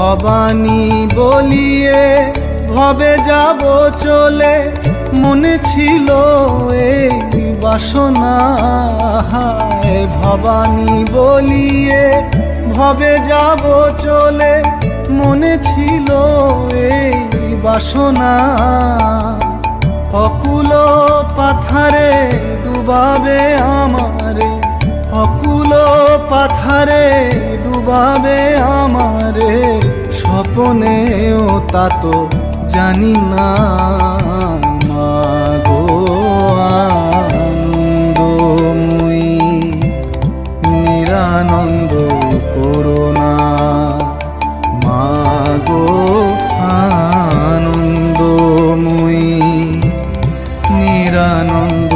ভবানী বলিয়ে ভবে যাব চলে। মনে ছিল এই বাসনা। ভবানী বলিয়ে ভবে যাব চলে। মনে ছিল এই বাসনা। অকুল পাথারে ডুবাবে আমারে। অকুল পাথারে ডুবাবে আমারে। জীবনেও তা তো জানি না। মাগো আনন্দময়ী নিরানন্দ করোনা মাগো আনন্দময়ী নিরানন্দ